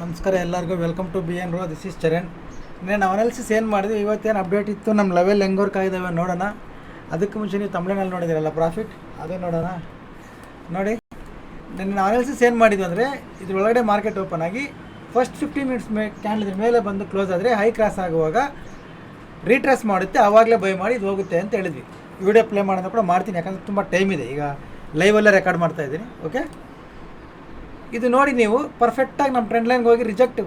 ನಮಸ್ಕಾರ ಎಲ್ಲರಿಗೂ. Welcome to B N row this is Charan నేను ಅನಾಲಿಸಿಸ್ ಏನು ಮಾಡಿದ್ವಿ? ಇವತ್ತೇನು ಅಪ್ಡೇಟ್ ಇತ್ತು? ನಮ್ಮ ಲೆವೆಲ್ ಹೆಂಗೆ ವರ್ಕ್ ಆಗಿದ್ದಾವೆ ನೋಡೋಣ. ಅದಕ್ಕೆ ಮುಂಚೆ ನೀವು ತಮಿಳಿನಲ್ಲಿ ನೋಡಿದಿರಲ್ಲ ಪ್ರಾಫಿಟ್ ಅದೇ ನೋಡೋಣ. ನೋಡಿ. ನನ್ನ ಅನಾಲಿಸಿಸ್ ಏನು ಮಾಡಿದ್ವಿ ಅಂದರೆ, ಇದ್ರೊಳಗಡೆ ಮಾರ್ಕೆಟ್ ಓಪನ್ ಆಗಿ ಫಸ್ಟ್ ಫಿಫ್ಟಿ ಮಿನಿಟ್ಸ್ ಮೇ ಕ್ಯಾಂಡಲ್ ಮೇಲೆ ಬಂದು ಕ್ಲೋಸ್ ಆದರೆ ಹೈ ಕ್ರಾಸ್ ಆಗುವಾಗ ರೀಟ್ರೆಸ್ ಮಾಡುತ್ತೆ. ಆವಾಗಲೇ ಬೈ ಮಾಡಿ ಇದು ಹೋಗುತ್ತೆ ಅಂತ ಹೇಳಿದ್ವಿ. ವಿಡಿಯೋ ಪ್ಲೇ ಮಾಡೋದು ಕೂಡ ಮಾಡ್ತೀನಿ, ಯಾಕಂದರೆ ತುಂಬ ಟೈಮ್ ಇದೆ. ಈಗ ಲೈವಲ್ಲೇ ರೆಕಾರ್ಡ್ ಮಾಡ್ತಾ ಇದ್ದೀನಿ. ಓಕೆ ಇದು ನೋಡಿ ನೀವು ಪರ್ಫೆಕ್ಟಾಗಿ ನಮ್ಮ ಟ್ರೆಂಡ್ ಲೈನ್ಗೆ ಹೋಗಿ ರಿಜೆಕ್ಟ್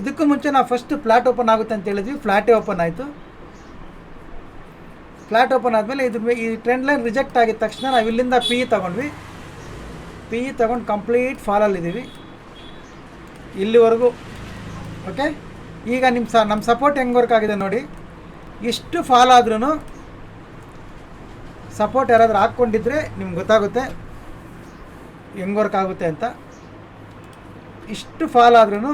ಇದಕ್ಕೂ ಮುಂಚೆ ನಾವು ಫಸ್ಟ್ ಫ್ಲಾಟ್ ಓಪನ್ ಆಗುತ್ತೆ ಅಂತ ಹೇಳಿದ್ವಿ ಫ್ಲಾಟೇ ಓಪನ್ ಆಯಿತು. ಫ್ಲಾಟ್ ಓಪನ್ ಆದಮೇಲೆ ಇದು ಈ ಟ್ರೆಂಡ್ ಲೈನ್ ರಿಜೆಕ್ಟ್ ಆಗಿದ ತಕ್ಷಣ ನಾವು ಇಲ್ಲಿಂದ ಪಿ ಇ ತೊಗೊಂಡ್ವಿ ಪಿ ಇ ತೊಗೊಂಡು ಕಂಪ್ಲೀಟ್ ಫಾಲಲ್ಲಿದ್ದೀವಿ ಇಲ್ಲಿವರೆಗೂ. ಓಕೆ ಈಗ ನಿಮ್ಮ ಸ ನಮ್ಮ ಸಪೋರ್ಟ್ ಹೆಂಗೆ ವರ್ಕ್ ಆಗಿದೆ ನೋಡಿ. ಇಷ್ಟು ಫಾಲ್ ಆದ್ರೂ ಸಪೋರ್ಟ್ ಯಾರಾದರೂ ಹಾಕ್ಕೊಂಡಿದ್ರೆ ನಿಮ್ಗೆ ಗೊತ್ತಾಗುತ್ತೆ ಹೆಂಗೆ ವರ್ಕ್ ಆಗುತ್ತೆ ಅಂತ. ಇಷ್ಟು ಫಾಲ್ ಆದ್ರೂ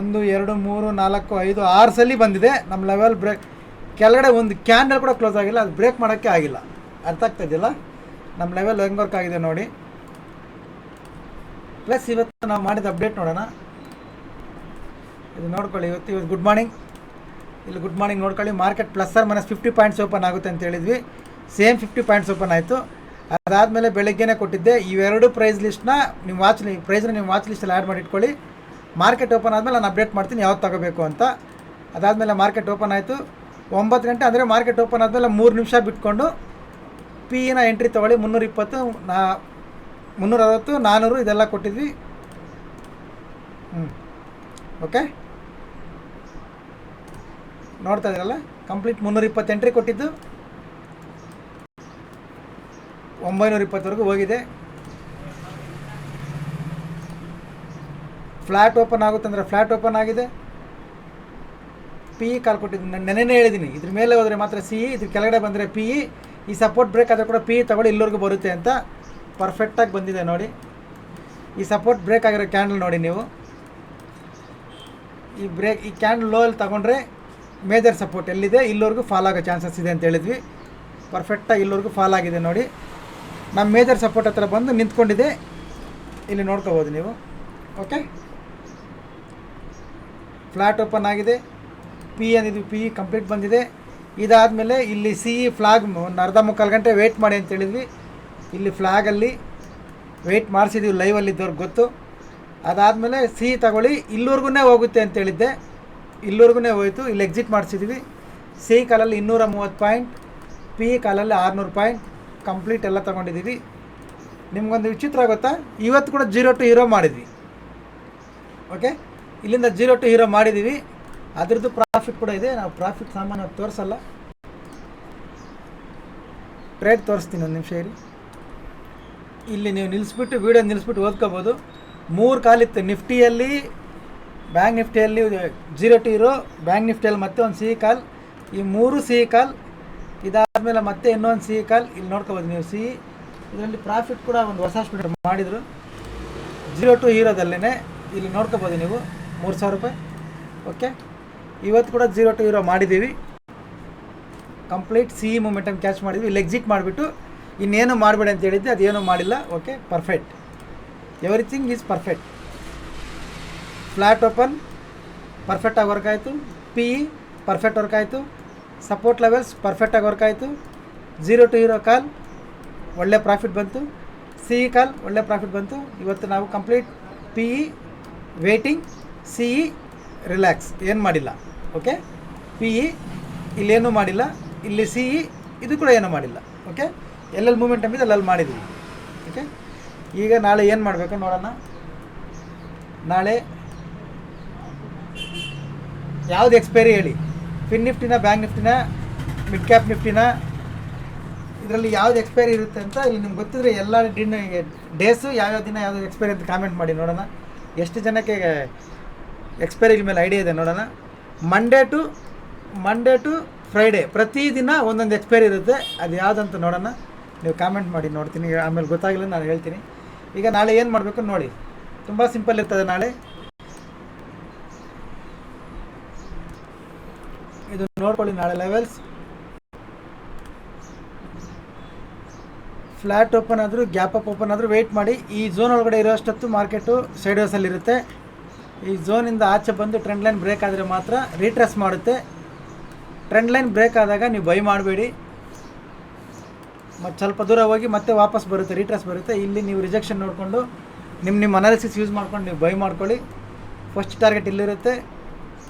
ಒಂದು ಎರಡು ಮೂರು ನಾಲ್ಕು ಐದು ಆರು ಸಲ ಬಂದಿದೆ. ನಮ್ಮ ಲೆವೆಲ್ ಬ್ರೇಕ್ ಕೆಳಗಡೆ ಒಂದು ಕ್ಯಾಂಡಲ್ ಕೂಡ ಕ್ಲೋಸ್ ಆಗಿಲ್ಲ. ಅದು ಬ್ರೇಕ್ ಮಾಡೋಕ್ಕೆ ಆಗಿಲ್ಲ. ಅರ್ಥ ಆಗ್ತಾ ಇದೆಯಲ್ಲ? ನಮ್ಮ ಲೆವೆಲ್ ಹೆಂಗೆ ವರ್ಕ್ ಆಗಿದೆ ನೋಡಿ. ಪ್ಲಸ್ ಇವತ್ತು ನಾವು ಮಾಡಿದ ಅಪ್ಡೇಟ್ ನೋಡೋಣ. ಇದು ನೋಡ್ಕೊಳ್ಳಿ, ಇವತ್ತು ಇವತ್ತು ಗುಡ್ ಮಾರ್ನಿಂಗ್ ಇಲ್ಲಿ ಗುಡ್ ಮಾರ್ನಿಂಗ್ ನೋಡ್ಕೊಳ್ಳಿ. Market plus or minus fifty points open ಆಗುತ್ತೆ ಅಂತ ಹೇಳಿದ್ವಿ. ಸೇಮ್ ಫಿಫ್ಟಿ ಪಾಯಿಂಟ್ಸ್ ಓಪನ್ ಆಯಿತು. ಅದಾದಮೇಲೆ ಬೆಳಗ್ಗೆನೇ ಕೊಟ್ಟಿದ್ದೆ. ಇವೆರಡು ಪ್ರೈಸ್ ಲಿಸ್ಟ್ನ ನೀವು ವಾಚ್ ಪ್ರೈಸ್ನ ನೀವು ವಾಚ್ ಲಿಸ್ಟಲ್ಲಿ ಆ್ಯಡ್ ಮಾಡಿ ಇಟ್ಕೊಳ್ಳಿ. ಮಾರ್ಕೆಟ್ ಓಪನ್ ಆದಮೇಲೆ ನಾನು ಅಪ್ಡೇಟ್ ಮಾಡ್ತೀನಿ, ಯಾವ್ದು ತಗೋಬೇಕು ಅಂತ. ಅದಾದಮೇಲೆ ಮಾರ್ಕೆಟ್ ಓಪನ್ ಆಯಿತು. ಒಂಬತ್ತು ಗಂಟೆ ಅಂದರೆ ಮಾರ್ಕೆಟ್ ಓಪನ್ ಆದಮೇಲೆ ಮೂರು ನಿಮಿಷ ಬಿಟ್ಕೊಂಡು ಪಿ ಇನ ಎಂಟ್ರಿ ತೊಗೊಳ್ಳಿ. ಮುನ್ನೂರ ಇಪ್ಪತ್ತು, ನಾ ಮುನ್ನೂರ ಅರವತ್ತು ನಾನ್ನೂರು ಇದೆಲ್ಲ ಕೊಟ್ಟಿದ್ವಿ. ಹ್ಞೂ ಓಕೆ ನೋಡ್ತಾ ಇದ್ರಲ್ಲ? ಕಂಪ್ಲೀಟ್ ಮುನ್ನೂರ ಇಪ್ಪತ್ತು ಎಂಟ್ರಿ ಕೊಟ್ಟಿದ್ದು. ಒಂಬೈನೂರ ಇಪ್ಪತ್ತವರೆಗೂ ಹೋಗಿದೆ. ಫ್ಲ್ಯಾಟ್ ಓಪನ್ ಆಗುತ್ತೆ ಅಂದರೆ ಫ್ಲ್ಯಾಟ್ ಓಪನ್ ಆಗಿದೆ. ಪಿ ಇ ಕಾಲ್ ಕೊಟ್ಟಿದ್ದೀನಿ ನಾನು ನೆನೆನೇ ಹೇಳಿದ್ದೀನಿ ಇದ್ರ ಮೇಲೆ ಹೋದರೆ ಮಾತ್ರ ಸಿ ಇ ಇದ್ರ ಕೆಳಗಡೆ ಬಂದರೆ ಪಿ ಇ ಈ ಸಪೋರ್ಟ್ ಬ್ರೇಕ್ ಆದರೆ ಕೂಡ ಪಿ ಇ ತಗೊಳ್ಳಿ, ಇಲ್ಲಿವರೆಗೂ ಬರುತ್ತೆ ಅಂತ ಪರ್ಫೆಕ್ಟಾಗಿ ಬಂದಿದೆ ನೋಡಿ. ಈ ಸಪೋರ್ಟ್ ಬ್ರೇಕ್ ಆಗಿರೋ ಕ್ಯಾಂಡಲ್ ನೋಡಿ ನೀವು. ಈ ಬ್ರೇಕ್ ಈ ಕ್ಯಾಂಡಲ್ ಲೋ ಅಲ್ಲಿ ತಗೊಂಡ್ರೆ ಮೇಜರ್ ಸಪೋರ್ಟ್ ಎಲ್ಲಿದೆ? ಇಲ್ಲಿವರೆಗೂ ಫಾಲ್ ಆಗೋ ಚಾನ್ಸಸ್ ಇದೆ ಅಂತ ಹೇಳಿದ್ವಿ. ಪರ್ಫೆಕ್ಟಾಗಿ ಇಲ್ಲಿವರೆಗೂ ಫಾಲ್ ಆಗಿದೆ ನೋಡಿ. ನಮ್ಮ ಮೇಜರ್ ಸಪೋರ್ಟ್ ಹತ್ರ ಬಂದು ನಿಂತ್ಕೊಂಡಿದೆ ಇಲ್ಲಿ ನೋಡ್ಕೋಬೋದು ನೀವು. ಓಕೆ ಫ್ಲ್ಯಾಟ್ ಓಪನ್ ಆಗಿದೆ. ಪಿ ಅಂದಿದ್ವಿ ಪಿ ಕಂಪ್ಲೀಟ್ ಬಂದಿದೆ. ಇದಾದಮೇಲೆ ಇಲ್ಲಿ ಸಿ ಇ ಫ್ಲಾಗ್ ಒಂದು ಅರ್ಧ ಮುಕ್ಕಾಲು ಗಂಟೆ ವೆಯ್ಟ್ ಮಾಡಿ ಅಂತ ಹೇಳಿದ್ವಿ. ಇಲ್ಲಿ ಫ್ಲಾಗಲ್ಲಿ ವೆಯ್ಟ್ ಮಾಡಿಸಿದ್ವಿ ಲೈವಲ್ಲಿ ಇದ್ದವ್ರಿಗೆ ಗೊತ್ತು. ಅದಾದಮೇಲೆ ಸಿ ತಗೊಳ್ಳಿ ಇಲ್ಲಿವರೆಗೂ ಹೋಗುತ್ತೆ ಅಂತ ಹೇಳಿದ್ದೆ. ಇಲ್ಲಿವರೆಗೂ ಹೋಯಿತು, ಇಲ್ಲಿ ಎಕ್ಸಿಟ್ ಮಾಡಿಸಿದ್ವಿ. ಸಿ ಕಾಲಲ್ಲಿ ಇನ್ನೂರ ಮೂವತ್ತು ಪಾಯಿಂಟ್ ಪಿ ಕಾಲಲ್ಲಿ ಆರುನೂರು ಪಾಯಿಂಟ್ ಕಂಪ್ಲೀಟ್ ಎಲ್ಲ ತಗೊಂಡಿದ್ದೀವಿ. ನಿಮಗೊಂದು ವಿಚಿತ್ರ ಗೊತ್ತಾ? ಇವತ್ತು ಕೂಡ ಜೀರೋ ಟು ಹೀರೋ ಮಾಡಿದ್ವಿ. ಓಕೆ ಇಲ್ಲಿಂದ ಜೀರೋ ಟು ಹೀರೋ ಮಾಡಿದ್ದೀವಿ. ಅದರದ್ದು ಪ್ರಾಫಿಟ್ ಕೂಡ ಇದೆ. ನಾವು ಪ್ರಾಫಿಟ್ ಸಾಮಾನ್ಯ ತೋರಿಸಲ್ಲ. ಟ್ರೇಡ್ ತೋರಿಸ್ತೀನಿ ಒಂದು ನಿಮಿಷ ಇರಿ. ಇಲ್ಲಿ ನೀವು ನಿಲ್ಲಿಸ್ಬಿಟ್ಟು ವೀಡಿಯೋ ನಿಲ್ಲಿಸ್ಬಿಟ್ಟು ಓದ್ಕೋಬೋದು. ಮೂರು ಕಾಲಿತ್ತು. ನಿಫ್ಟಿಯಲ್ಲಿ, ಬ್ಯಾಂಕ್ ನಿಫ್ಟಿಯಲ್ಲಿ ಜೀರೋ ಟು ಇರೋ ಬ್ಯಾಂಕ್ ನಿಫ್ಟಿಯಲ್ಲಿ ಮತ್ತೆ ಒಂದು ಸಿಹಿ ಕಾಲ್. ಈ ಮೂರು ಸಿಹಿ ಕಾಲ್ ಇದಾದಮೇಲೆ ಮತ್ತೆ ಇನ್ನೊಂದು ಸಿಹಿ ಕಾಲ್. ಇಲ್ಲಿ ನೋಡ್ಕೋಬೋದು ನೀವು ಸಿ ಇದರಲ್ಲಿ ಪ್ರಾಫಿಟ್ ಕೂಡ ಒಂದು ಹೊಸ ಹಾಸ್ಪಿಟಲ್ ಮಾಡಿದರು. ಜೀರೋ ಟು ಹೀರೋದಲ್ಲೇ ಇಲ್ಲಿ ನೋಡ್ಕೋಬೋದು ನೀವು. ಮೂರು ಸಾವಿರ ರೂಪಾಯಿ. ಓಕೆ ಇವತ್ತು ಕೂಡ ಜೀರೋ ಟು ಹೀರೋ ಮಾಡಿದ್ದೀವಿ. ಕಂಪ್ಲೀಟ್ ಸಿ ಮೂಮೆಂಟಮ್ ಕ್ಯಾಚ್ ಮಾಡಿದ್ವಿ. ಇಲ್ಲಿ ಎಕ್ಸಿಟ್ ಮಾಡಿಬಿಟ್ಟು ಇನ್ನೇನು ಮಾಡಬೇಡಿ ಅಂತ ಹೇಳಿದ್ದೆ, ಅದೇನು ಮಾಡಿಲ್ಲ. Okay perfect everything is perfect flat open ಪರ್ಫೆಕ್ಟಾಗಿ ವರ್ಕ್ ಆಯಿತು. ಪಿ ಪರ್ಫೆಕ್ಟ್ ವರ್ಕ್ ಆಯಿತು. ಸಪೋರ್ಟ್ ಲೆವೆಲ್ಸ್ ಪರ್ಫೆಕ್ಟಾಗಿ ವರ್ಕ್ ಆಯಿತು. ಜೀರೋ ಟು ಹೀರೋ ಕಾಲ್ ಒಳ್ಳೆ ಪ್ರಾಫಿಟ್ ಬಂತು. ಸಿ ಇ ಕಾಲ್ ಒಳ್ಳೆ ಪ್ರಾಫಿಟ್ ಬಂತು. ಇವತ್ತು ನಾವು complete P E waiting C E relax ಏನು ಮಾಡಿಲ್ಲ ಓಕೆ ಪಿ ಇ ಇಲ್ಲೇನೂ ಮಾಡಿಲ್ಲ. ಇಲ್ಲಿ ಸಿ ಇ ಇದು ಕೂಡ ಏನೂ ಮಾಡಿಲ್ಲ ಓಕೆ ಎಲ್ಲೆಲ್ಲಿ ಮೂಮೆಂಟ್ ಅಂಬಿದೆ ಅಲ್ಲೆಲ್ಲಿ ಮಾಡಿದ್ವಿ ಓಕೆ ಈಗ ನಾಳೆ ಏನು ಮಾಡಬೇಕು ನೋಡೋಣ. ನಾಳೆ ಯಾವುದು ಎಕ್ಸ್ಪೈರಿ ಹೇಳಿ. ಫಿನ್ ನಿಫ್ಟಿನ ಬ್ಯಾಂಕ್ ನಿಫ್ಟಿನ ಮಿಡ್ ಕ್ಯಾಪ್ ನಿಫ್ಟಿನ ಇದರಲ್ಲಿ ಯಾವ್ದು ಎಕ್ಸ್ಪೈರಿ ಇರುತ್ತೆ ಅಂತ ಇಲ್ಲಿ ನಿಮ್ಗೆ ಗೊತ್ತಿದ್ರೆ ಎಲ್ಲ ದಿನ ಡೇಸು ಯಾವ್ಯಾವ ದಿನ ಯಾವ್ದು ಎಕ್ಸ್ಪೈರಿ ಅಂತ ಕಾಮೆಂಟ್ ಮಾಡಿ ನೋಡೋಣ. ಎಷ್ಟು ಜನಕ್ಕೆ ಎಕ್ಸ್ಪೈರಿ ಮೇಲೆ ಐಡಿಯಾ ಇದೆ ನೋಡೋಣ. Monday to Monday to Friday ಪ್ರತಿದಿನ ಒಂದೊಂದು ಎಕ್ಸ್ಪೈರಿ ಇರುತ್ತೆ. ಅದು ಯಾವುದಂತ ನೋಡೋಣ. ನೀವು ಕಾಮೆಂಟ್ ಮಾಡಿ ನೋಡ್ತೀನಿ. ಆಮೇಲೆ ಗೊತ್ತಾಗಿಲ್ಲ ನಾನು ಹೇಳ್ತೀನಿ. ಈಗ ನಾಳೆ ಏನು ಮಾಡಬೇಕು ನೋಡಿ. ತುಂಬ ಸಿಂಪಲ್ ಇರ್ತದೆ ನಾಳೆ. ಇದು ನೋಡ್ಕೊಳ್ಳಿ ನಾಳೆ ಲೆವೆಲ್ಸ್ ಫ್ಲ್ಯಾಟ್ ಓಪನ್ ಆದರೂ ಗ್ಯಾಪ್ ಅಪ್ ಓಪನ್ ಆದರೂ ವೆಯ್ಟ್ ಮಾಡಿ. ಈ ಝೋನ್ ಒಳಗಡೆ ಇರೋಷ್ಟೊತ್ತು ಮಾರ್ಕೆಟು ಸೈಡ್ ವೇಸಲ್ಲಿರುತ್ತೆ ಈ ಝೋನಿಂದ ಆಚೆ ಬಂದು ಟ್ರೆಂಡ್ ಲೈನ್ ಬ್ರೇಕ್ ಆದರೆ ಮಾತ್ರ ರೀಟ್ರೆಸ್ ಮಾಡುತ್ತೆ. ಟ್ರೆಂಡ್ ಲೈನ್ ಬ್ರೇಕ್ ಆದಾಗ ನೀವು ಬೈ ಮಾಡಬೇಡಿ. ಮತ್ತು ಸ್ವಲ್ಪ ದೂರ ಹೋಗಿ ಮತ್ತೆ ವಾಪಸ್ ಬರುತ್ತೆ ರೀಟ್ರೆಸ್ ಬರುತ್ತೆ. ಇಲ್ಲಿ ನೀವು ರಿಜೆಕ್ಷನ್ ನೋಡಿಕೊಂಡು ನಿಮ್ಮ ನಿಮ್ಮ ಅನಾಲಿಸಿಸ್ ಯೂಸ್ ಮಾಡ್ಕೊಂಡು ನೀವು ಬೈ ಮಾಡ್ಕೊಳ್ಳಿ. ಫಸ್ಟ್ ಟಾರ್ಗೆಟ್ ಇಲ್ಲಿರುತ್ತೆ.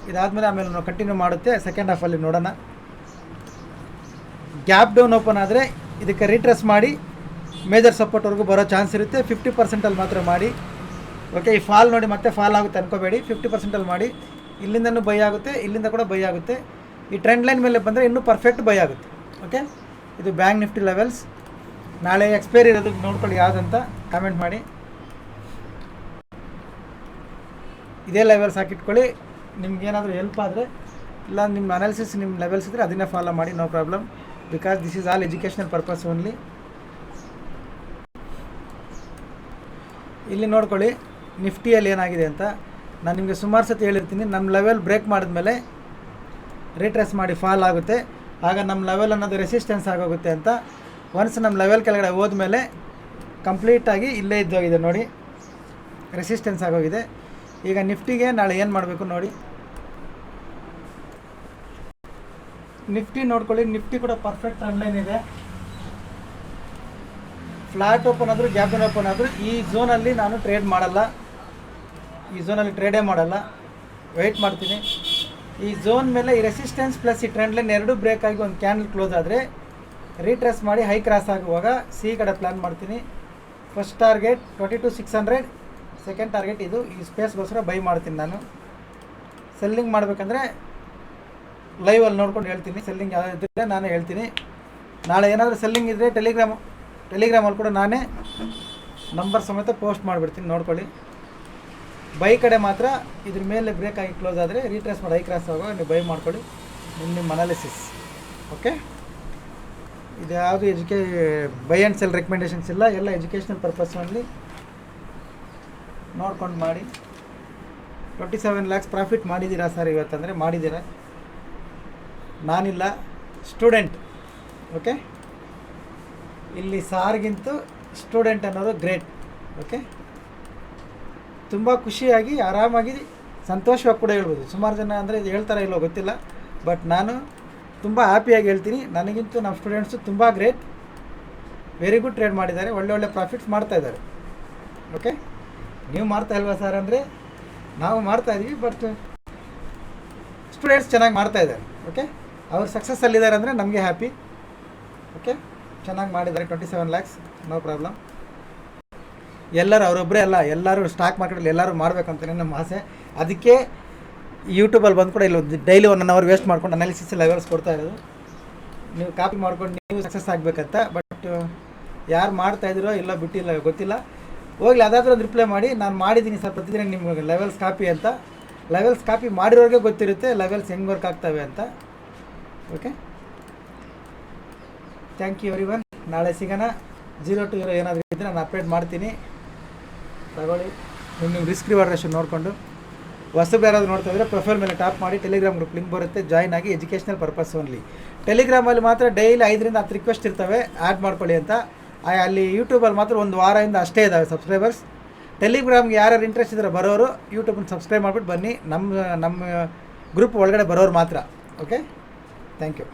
ಇದಾದಮೇಲೆ ಆಮೇಲೆ ನಾವು ಕಂಟಿನ್ಯೂ ಮಾಡುತ್ತೆ. ಸೆಕೆಂಡ್ ಹಾಫಲ್ಲಿ ನೋಡೋಣ. ಗ್ಯಾಪ್ ಡೌನ್ ಓಪನ್ ಆದರೆ ಇದಕ್ಕೆ ರೀಟ್ರೆಸ್ ಮಾಡಿ ಮೇಜರ್ ಸಪೋರ್ಟ್ವರೆಗೂ ಬರೋ ಚಾನ್ಸ್ ಇರುತ್ತೆ. ಫಿಫ್ಟಿ ಪರ್ಸೆಂಟಲ್ಲಿ ಮಾತ್ರ ಮಾಡಿ. ಓಕೆ ಈ ಫಾಲ್ ನೋಡಿ ಮತ್ತೆ ಫಾಲ್ ಆಗುತ್ತೆ ಅನ್ಕೋಬೇಡಿ. ಫಿಫ್ಟಿ ಪರ್ಸೆಂಟಲ್ಲಿ ಮಾಡಿ. ಇಲ್ಲಿಂದನೂ ಬೈ ಆಗುತ್ತೆ, ಇಲ್ಲಿಂದ ಕೂಡ ಬೈ ಆಗುತ್ತೆ. ಈ ಟ್ರೆಂಡ್ ಲೈನ್ ಮೇಲೆ ಬಂದರೆ ಇನ್ನೂ ಪರ್ಫೆಕ್ಟ್ ಬೈ ಆಗುತ್ತೆ. ಓಕೆ ಇದು ಬ್ಯಾಂಕ್ ನಿಫ್ಟಿ ಲೆವೆಲ್ಸ್ ನಾಳೆ ಎಕ್ಸ್ಪೈರ್ ಇರೋದು ನೋಡ್ಕೊಳ್ಳಿ ಯಾವುದಂತ ಕಾಮೆಂಟ್ ಮಾಡಿ. ಇದೇ ಲೆವೆಲ್ಸ್ ಹಾಕಿಟ್ಕೊಳ್ಳಿ. ನಿಮ್ಗೆ ಏನಾದರೂ ಹೆಲ್ಪ್ ಆದರೆ, ಇಲ್ಲ ನಿಮ್ಮ ಅನಾಲಿಸಿಸ್ ನಿಮ್ಮ ಲೆವೆಲ್ಸ್ ಇದ್ದರೆ ಅದನ್ನೇ ಫಾಲೋ ಮಾಡಿ no problem because this is all educational purpose only ಇಲ್ಲಿ ನೋಡ್ಕೊಳ್ಳಿ, ನಿಫ್ಟಿಯಲ್ಲಿ ಏನಾಗಿದೆ ಅಂತ. ನಾನು ನಿಮಗೆ ಸುಮಾರು ಸತಿ ಹೇಳಿರ್ತೀನಿ ನಮ್ಮ ಲೆವೆಲ್ ಬ್ರೇಕ್ ಮಾಡಿದ್ಮೇಲೆ ರೀಟ್ರೆಸ್ ಮಾಡಿ ಫಾಲ್ ಆಗುತ್ತೆ. ಆಗ ನಮ್ಮ ಲೆವೆಲ್ ಅನ್ನೋದು ರೆಸಿಸ್ಟೆನ್ಸ್ ಆಗೋಗುತ್ತೆ ಅಂತ. ಒನ್ಸ್ ನಮ್ಮ ಲೆವೆಲ್ ಕೆಳಗಡೆ ಹೋದ್ಮೇಲೆ ಕಂಪ್ಲೀಟಾಗಿ ಇಲ್ಲೇ ಇದ್ದೋಗಿದೆ ನೋಡಿ. ರೆಸಿಸ್ಟೆನ್ಸ್ ಆಗೋಗಿದೆ. ಈಗ ನಿಫ್ಟಿಗೆ ನಾಳೆ ಏನು ಮಾಡಬೇಕು ನೋಡಿ. ನಿಫ್ಟಿ ನೋಡ್ಕೊಳ್ಳಿ, ನಿಫ್ಟಿ ಕೂಡ ಪರ್ಫೆಕ್ಟ್ ಲೈನ್ ಇದೆ. ಫ್ಲಾಟ್ ಓಪನ್ ಆದರೂ ಗ್ಯಾಪ್ ಓಪನ್ ಆದರೂ, ಈ ಝೋನಲ್ಲಿ ನಾನು ಟ್ರೇಡ್ ಮಾಡಲ್ಲ. ಈ ಝೋನಲ್ಲಿ ಟ್ರೇಡೇ ಮಾಡಲ್ಲ. ವೆಯ್ಟ್ ಮಾಡ್ತೀನಿ. ಈ ಝೋನ್ ಮೇಲೆ ಈ ರೆಸಿಸ್ಟೆನ್ಸ್ ಪ್ಲಸ್ ಈ ಟ್ರೆಂಡ್ ಲೈನ್ ಎರಡು ಬ್ರೇಕ್ ಆಗಿ ಒಂದು ಕ್ಯಾಂಡಲ್ ಕ್ಲೋಸ್ ಆದರೆ ರೀಟ್ರೆಸ್ ಮಾಡಿ ಹೈ ಕ್ರಾಸ್ ಆಗುವಾಗ ಸಿ ಕಡೆ ಪ್ಲ್ಯಾನ್ ಮಾಡ್ತೀನಿ. First target twenty two six hundred second target ಇದು. ಈ ಸ್ಪೇಸ್ಗೋಸ್ಕರ ಬೈ ಮಾಡ್ತೀನಿ ನಾನು. ಸೆಲ್ಲಿಂಗ್ ಮಾಡಬೇಕಂದ್ರೆ ಲೈವಲ್ಲಿ ನೋಡ್ಕೊಂಡು ಹೇಳ್ತೀನಿ ಸೆಲ್ಲಿಂಗ್ ಯಾವುದಿದ್ರೆ ನಾನು ಹೇಳ್ತೀನಿ. ನಾಳೆ ಏನಾದರೂ ಸೆಲ್ಲಿಂಗ್ ಇದ್ದರೆ ಟೆಲಿಗ್ರಾಮ್ ಟೆಲಿಗ್ರಾಮಲ್ಲಿ ಕೂಡ ನಾನೇ ನಂಬರ್ ಸಮೇತ ಪೋಸ್ಟ್ ಮಾಡಿಬಿಡ್ತೀನಿ, ನೋಡ್ಕೊಳ್ಳಿ. ಬೈ ಕಡೆ ಮಾತ್ರ ಇದ್ರ ಮೇಲೆ ಬ್ರೇಕ್ ಆಗಿ ಕ್ಲೋಸ್ ಆದರೆ ರೀಟ್ರೇಸ್ ಮಾಡಿ ಐ ಕ್ರಾಸ್ ಆಗುವಾಗ ನೀವು ಬೈ ಮಾಡ್ಕೊಳ್ಳಿ, ನಿಮ್ಮ ನಿಮ್ಮ ಅನಾಲಿಸಿಸ್ ಓಕೆ ಇದು ಯಾವುದು ಎಜುಕೇ ಬೈ ಆ್ಯಂಡ್ ಸೆಲ್ ರೆಕಮೆಂಡೇಷನ್ಸ್ ಇಲ್ಲ, ಎಲ್ಲ ಎಜುಕೇಷನಲ್ ಪರ್ಪಸ್ನಲ್ಲಿ ನೋಡ್ಕೊಂಡು ಮಾಡಿ. ಟ್ವೆಂಟಿ ಸೆವೆನ್ ಲ್ಯಾಕ್ಸ್ ಪ್ರಾಫಿಟ್ ಮಾಡಿದ್ದೀರಾ ಸರ್ ಇವತ್ತಂದರೆ? ಮಾಡಿದ್ದೀರಾ? ನಾನಿಲ್ಲ ಸ್ಟೂಡೆಂಟ್ ಓಕೆ ಇಲ್ಲಿ ಸಾರ್ಗಿಂತೂ ಸ್ಟೂಡೆಂಟ್ ಅನ್ನೋದು ಗ್ರೇಟ್ ಓಕೆ ತುಂಬ ಖುಷಿಯಾಗಿ, ಆರಾಮಾಗಿ, ಸಂತೋಷವಾಗಿ ಕೂಡ ಹೇಳ್ಬೋದು. ಸುಮಾರು ಜನ ಅಂದರೆ ಇದು ಹೇಳ್ತಾರ ಇಲ್ಲೋ ಗೊತ್ತಿಲ್ಲ ಬಟ್ ನಾನು ತುಂಬ ಹ್ಯಾಪಿಯಾಗಿ ಹೇಳ್ತೀನಿ. ನನಗಿಂತೂ ನಮ್ಮ ಸ್ಟೂಡೆಂಟ್ಸು ತುಂಬ ಗ್ರೇಟ್ ವೆರಿ ಗುಡ್ ಟ್ರೇಡ್ ಮಾಡಿದ್ದಾರೆ. ಒಳ್ಳೆ ಒಳ್ಳೆ ಪ್ರಾಫಿಟ್ಸ್ ಮಾಡ್ತಾ ಇದ್ದಾರೆ ಓಕೆ ನೀವು ಮಾಡ್ತಾ ಇಲ್ವಾ ಸರ್ ಅಂದರೆ, ನಾವು ಮಾಡ್ತಾ ಇದ್ದೀವಿ ಬಟ್ ಸ್ಟೂಡೆಂಟ್ಸ್ ಚೆನ್ನಾಗಿ ಮಾಡ್ತಾ ಇದ್ದಾರೆ ಓಕೆ ಅವ್ರು ಸಕ್ಸಸ್ಸಲ್ಲಿದ್ದಾರೆ ಅಂದರೆ ನಮಗೆ ಹ್ಯಾಪಿ ಓಕೆ ಚೆನ್ನಾಗಿ ಮಾಡಿದ್ದಾರೆ twenty seven lakhs no problem ಎಲ್ಲರೂ ಅವರೊಬ್ಬರೇ ಅಲ್ಲ, ಎಲ್ಲರೂ ಸ್ಟಾಕ್ ಮಾರ್ಕೆಟಲ್ಲಿ ಎಲ್ಲರೂ ಮಾಡಬೇಕಂತಲೇ ನಮ್ಮ ಆಸೆ. ಅದಕ್ಕೆ ಯೂಟ್ಯೂಬಲ್ಲಿ ಬಂದು ಕೂಡ ಇಲ್ಲಿ ಡೈಲಿ ಒನ್ ಅವರ್ ವೇಸ್ಟ್ ಮಾಡ್ಕೊಂಡು ಅನಾಲಿಸಿಸ್ ಲೆವೆಲ್ಸ್ ಕೊಡ್ತಾ ಇರೋದು. ನೀವು ಕಾಪಿ ಮಾಡ್ಕೊಂಡು ನೀವು ಸಕ್ಸಸ್ ಆಗಬೇಕಂತ ಬಟ್ ಯಾರು ಮಾಡ್ತಾ ಇದ್ದೀರೋ ಇಲ್ಲ ಬಿಟ್ಟಿಲ್ಲ, ಗೊತ್ತಿಲ್ಲ. ಹೋಗ್ಲಿ, ಅದಾದರೂ ಒಂದು ರಿಪ್ಲೈ ಮಾಡಿ. ನಾನು ಮಾಡಿದ್ದೀನಿ ಸರ್ ಪ್ರತಿದಿನ ನಿಮಗೆ ಲೆವೆಲ್ಸ್ ಕಾಪಿ ಅಂತ. ಲೆವೆಲ್ಸ್ ಕಾಪಿ ಮಾಡಿರೋರಿಗೆ ಗೊತ್ತಿರುತ್ತೆ ಲೆವೆಲ್ಸ್ ಹೆಂಗೆ ವರ್ಕ್ ಆಗ್ತವೆ ಅಂತ. Okay thank you everyone ನಾಳೆ ಸಿಗೋಣ. ಜೀರೋ ಟು ಇರೋ ಏನಾದರೂ ಇದ್ದರೆ ನಾನು ಅಪ್ಡೇಟ್ ಮಾಡ್ತೀನಿ. ತಗೊಳ್ಳಿ. ನಿಮ್ಮ ರಿಸ್ಕ್ ರಿವಾರ್ಡ್ ರೇಷನ್ ನೋಡಿಕೊಂಡು. ಹೊಸಬ್ರು ಯಾರಾದರೂ ನೋಡ್ತಾ ಇದ್ದರೆ ಪ್ರೊಫೈಲ್ ಮೇಲೆ ಟಾಪ್ ಮಾಡಿ ಟೆಲಿಗ್ರಾಮ್ ಗ್ರೂಪ್ ಲಿಂಕ್ ಬರುತ್ತೆ. ಜಾಯ್ನ್ ಆಗಿ ಎಜುಕೇಷನಲ್ ಪರ್ಪಸ್ ಓನ್ಲಿ ಟೆಲಿಗ್ರಾಮಲ್ಲಿ ಮಾತ್ರ ಡೈಲಿ ಐದರಿಂದ ಹತ್ತು ರಿಕ್ವೆಸ್ಟ್ ಇರ್ತವೆ. ಆ್ಯಡ್ ಮಾಡ್ಕೊಳ್ಳಿ ಅಂತ. ಅಲ್ಲಿ ಯೂಟ್ಯೂಬಲ್ಲಿ ಮಾತ್ರ ಒಂದು ವಾರದಿಂದ ಅಷ್ಟೇ ಇದ್ದಾವೆ ಸಬ್ಸ್ಕ್ರೈಬರ್ಸ್ ಟೆಲಿಗ್ರಾಮ್ಗೆ ಯಾರ್ಯಾರು ಇಂಟ್ರೆಸ್ಟ್ ಇದ್ದಾರೆ ಬರೋರು ಯೂಟ್ಯೂಬನ್ನು ಸಬ್ಸ್ಕ್ರೈಬ್ ಮಾಡಿಬಿಟ್ಟು ಬನ್ನಿ. ನಮ್ಮ ನಮ್ಮ ಗ್ರೂಪ್ ಒಳಗಡೆ ಬರೋರು ಮಾತ್ರ. Okay thank you